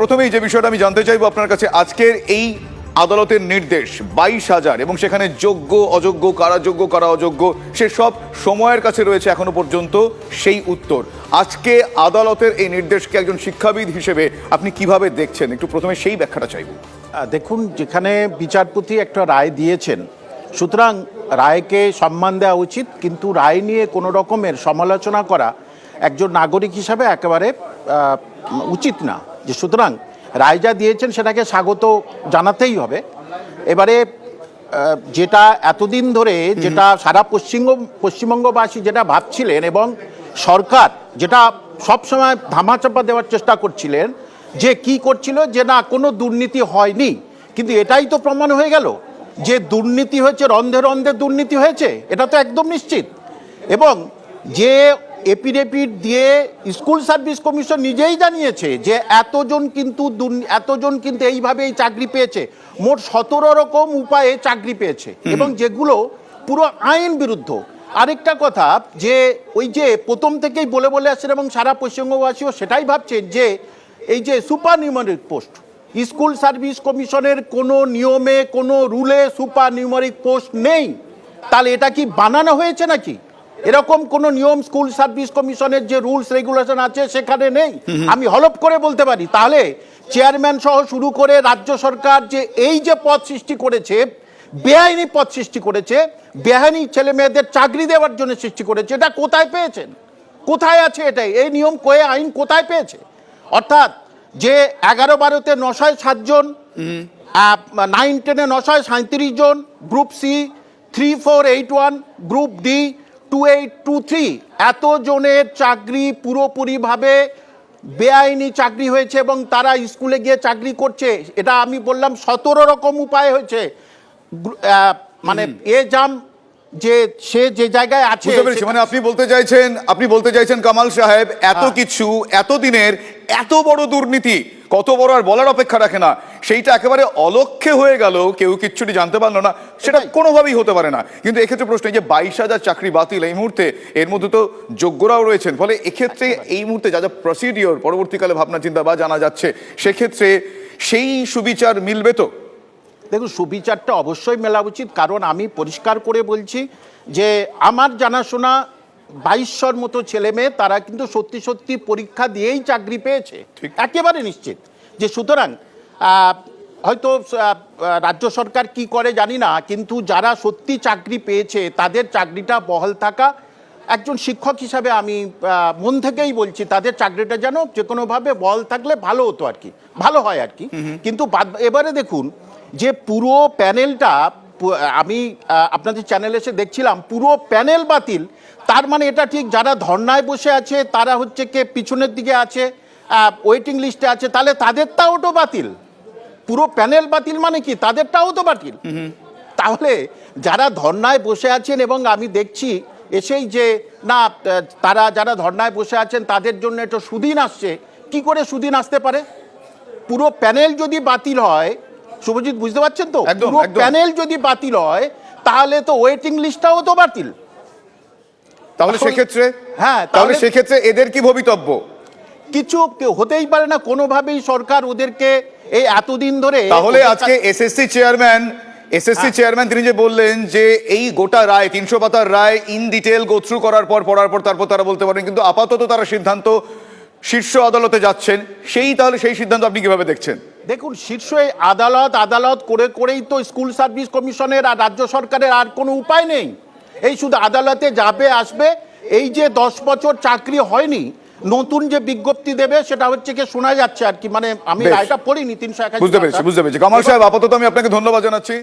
প্রথমেই যে বিষয়টা আমি জানতে চাইব আপনার কাছে, আজকের এই আদালতের নির্দেশ, বাইশ হাজার, এবং সেখানে যোগ্য, অযোগ্য কারা যোগ্য কারা অযোগ্য সে সব সময়ের কাছে রয়েছে এখনও পর্যন্ত সেই উত্তর। আজকে আদালতের এই নির্দেশকে একজন শিক্ষাবিদ হিসেবে আপনি কীভাবে দেখছেন? একটু প্রথমে সেই ব্যাখ্যাটা চাইব। দেখুন, যেখানে বিচারপতি একটা রায় দিয়েছেন, সুতরাং রায়কে সম্মান দেওয়া উচিত, কিন্তু রায় নিয়ে কোনো রকমের সমালোচনা করা একজন নাগরিক হিসাবে একেবারে উচিত না। যে সুতরাং রায় যা দিয়েছেন সেটাকে স্বাগত জানাতেই হবে। এবারে যেটা এতদিন ধরে যেটা সারা পশ্চিমবঙ্গ পশ্চিমবঙ্গবাসী যেটা ভাবছিলেন এবং সরকার যেটা সবসময় ধামাচাপা দেওয়ার চেষ্টা করছিলেন যে কি করছিল যে না কোনো দুর্নীতি হয়নি। কিন্তু এটাই তো প্রমাণ হয়ে গেল যে দুর্নীতি হয়েছে রন্ধে রন্ধে দুর্নীতি হয়েছে। এটা তো একদম নিশ্চিত। এবং যে এপিডেপিড দিয়ে স্কুল সার্ভিস কমিশন নিজেই জানিয়েছে যে এতজন কিন্তু এতজন কিন্তু এইভাবে এই চাকরি পেয়েছে। মোট সতেরো রকম উপায়ে চাকরি পেয়েছে এবং যেগুলো পুরো আইন বিরুদ্ধ। আরেকটা কথা যে ওই যে প্রথম থেকেই বলে বলে আসছেন এবং সারা পশ্চিমবঙ্গবাসীও সেটাই ভাবছেন যে এই যে super numeric post school service কমিশনের কোনো নিয়মে কোনো রুলে সুপার নিউমারিক পোস্ট নেই। তাহলে এটা কি বানানো হয়েছে নাকি? এরকম কোনো নিয়ম স্কুল সার্ভিস কমিশনের যে রুলস রেগুলেশন আছে সেখানে নেই। আমি হলপ করে বলতে পারি। তাহলে চেয়ারম্যান সহ শুরু করে রাজ্য সরকার যে এই যে পদ সৃষ্টি করেছে বেআইনি পদ সৃষ্টি করেছে বেআইনি ছেলে মেয়েদের চাকরি দেওয়ার জন্য সৃষ্টি করেছে এটা কোথায় পেয়েছেন? কোথায় আছে এটাই? এই নিয়ম কয়ে আইন কোথায় পেয়েছে? অর্থাৎ যে এগারো বারোতে নশয় সাতজন নাইন টেনে নশয় সাঁত্রিশ জন group C three four eight one group D two eight two three এত জনের চাকরি পুরোপুরিভাবে বেআইনি চাকরি হয়েছে এবং তারা স্কুলে গিয়ে চাকরি করছে এটা আমি বললাম সতেরো রকম উপায় হয়েছে মানে এ জাম যে সে যে জায়গায় আছে মানে আপনি বলতে চাইছেন আপনি বলতে চাইছেন কামাল সাহেব এত হ্যাঁ। কিছু এত দিনের এত বড় দুর্নীতি কত বড় আর বলার অপেক্ষা রাখে না। সেইটা একেবারে অলক্ষ্যে হয়ে গেল কেউ কিচ্ছুটি জানতে পারল না। সেটা কোনোভাবেই হতে পারে না। কিন্তু এক্ষেত্রে প্রশ্ন এই যে বাইশ হাজার চাকরি বাতিল এই মুহূর্তে এর মধ্যে তো যোগ্যরাও রয়েছেন। ফলে এক্ষেত্রে এই মুহূর্তে যা যা প্রসিডিওর পরবর্তীকালে ভাবনা চিন্তা বা জানা যাচ্ছে সেক্ষেত্রে সেই সুবিচার মিলবে তো? দেখুন সুবিচারটা অবশ্যই মেলা উচিত। কারণ আমি পরিষ্কার করে বলছি যে আমার জানাশোনা বাইশশোর মতো ছেলে মেয়ে তারা কিন্তু সত্যি সত্যি পরীক্ষা দিয়েই চাকরি পেয়েছে। একেবারে নিশ্চিত যে সুতরাং হয়তো রাজ্য সরকার কি করে জানি না কিন্তু যারা সত্যি চাকরি পেয়েছে তাদের চাকরিটা বহাল থাকা একজন শিক্ষক হিসাবে আমি মন থেকেই বলছি তাদের চাকরিটা যেন যে কোনোভাবে বল থাকলে ভালো হতো আর কি। ভালো হয় আর কি। কিন্তু এবারে দেখুন যে পুরো প্যানেলটা আমি আপনাদের চ্যানেলে এসে দেখছিলাম পুরো প্যানেল বাতিল। তার মানে এটা ঠিক যারা ধর্নায় বসে আছে তারা হচ্ছে কে পিছনের দিকে আছে ওয়েটিং লিস্টে আছে তাহলে তাদেরটাও তো বাতিল। পুরো প্যানেল বাতিল মানে কি? তাদেরটাও তো বাতিল। তাহলে যারা ধর্নায় বসে আছেন এবং আমি দেখছি এসেই যে না তারা যারা ধর্নায় বসে আছেন তাদের জন্য একটু সুদিন আসছে। কি করে সুদিন আসতে পারে? পুরো প্যানেল যদি বাতিল হয় শুভজিৎ বুঝতে পারছেন তো? পুরো প্যানেল যদি বাতিল হয় তাহলে তো ওয়েটিং লিস্টটাও তো বাতিল। তাহলে সেক্ষেত্রে হ্যাঁ, তাহলে সেক্ষেত্রে এদের কি ভবিতব্য? কিছু হতেই পারে না কোনোভাবেই সরকার ওদেরকে এই এতদিন ধরে তাহলে আজকে এসএসসি চেয়ারম্যান এসএসসি। চেয়ারম্যান তিনি যে বললেন যে এই গোটা রায় তিনশো পাতার রায় ইন ডিটেল গোথ্রু করার পর পড়ার পর তারপর তারা বলতে পারেন কিন্তু আপাতত তারা সিদ্ধান্ত শীর্ষ আদালতে যাচ্ছেন। সেই তাহলে সেই সিদ্ধান্ত আপনি কীভাবে দেখছেন? দেখুন শীর্ষ আদালত আদালত করে করেই তো স্কুল সার্ভিস কমিশনের আর রাজ্য সরকারের আর কোনো উপায় নেই। এই শুধু আদালতে যাবে আসবে। এই যে দশ বছর চাকরি হয়নি নতুন যে বিজ্ঞপ্তি দেবে সেটা হচ্ছে কি শোনা যাচ্ছে আর কি। মানে আমি রায়টা পড়িনি তিনশো একাশি বুঝতে পেরেছি বুঝতে পেরেছি। কামাল সাহেব আপাতত আমি আপনাকে ধন্যবাদ জানাচ্ছি।